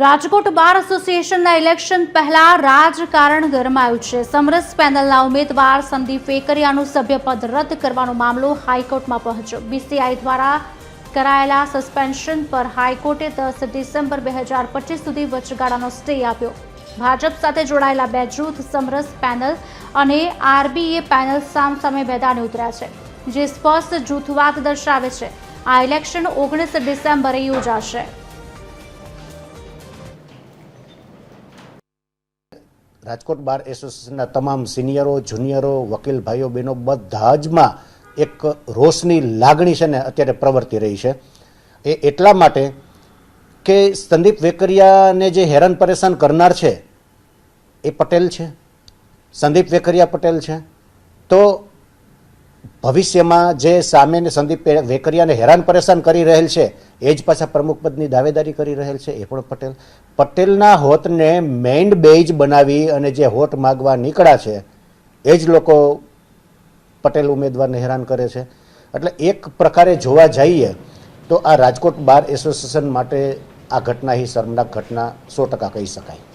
રાજકોટ બાર એસોસિએશનના ઇલેક્શન પહેલા રાજકારણ ગરમાયું છે. સમરસ પેનલના ઉમેદવાર સંદીપ વેકરિયાનું સભ્યપદ રદ કરવાનો મામલો હાઈકોર્ટમાં પહોંચ્યો. બીસીઆઈ દ્વારા કરાયેલા સસ્પેન્શન પર હાઈકોર્ટે દસ ડિસેમ્બર બે હજાર પચીસ સુધી વચગાળાનો સ્ટે આપ્યો. ભાજપ સાથે જોડાયેલા બે જૂથ સમરસ પેનલ અને આરબીએ પેનલ સામસામે મેદાને ઉતર્યા છે, જે સ્પષ્ટ જૂથવાદ દર્શાવે છે. આ ઇલેક્શન ઓગણીસ ડિસેમ્બરે યોજાશે. રાજકોટ બાર એસોસિએશનના તમામ સિનિયરો, જુનિયરો, વકીલ, ભાઈઓ, બહેનો બધા જમાં એક રોષની લાગણી છે ને અત્યારે પ્રવર્તી રહી છે. એ એટલા માટે કે સંદીપ વેકરિયાને જે હેરાન પરેશાન કરનાર છે, એ પટેલ છે. સંદીપ વેકરિયા પટેલ છે. તો ભવિષ્યમાં જે સામેને સંદીપ વેકરિયાને હેરાન પરેશાન કરી રહેલ છે, એ જ પાછા પ્રમુખ પદની દાવેદારી કરી રહેલ છે, એ પણ પટેલ. પટેલના હોતને મેઇન્ડ બેજ બનાવી અને જે હોટ માગવા નીકળ્યા છે, એ જ લોકો પટેલ ઉમેદવારને હેરાન કરે છે. એટલે એક પ્રકારે જોવા જઈએ, તો આ રાજકોટ બાર એસોસિએશન માટે આ ઘટના ही શર્મનાક ઘટના સો ટકા કહી શકાય.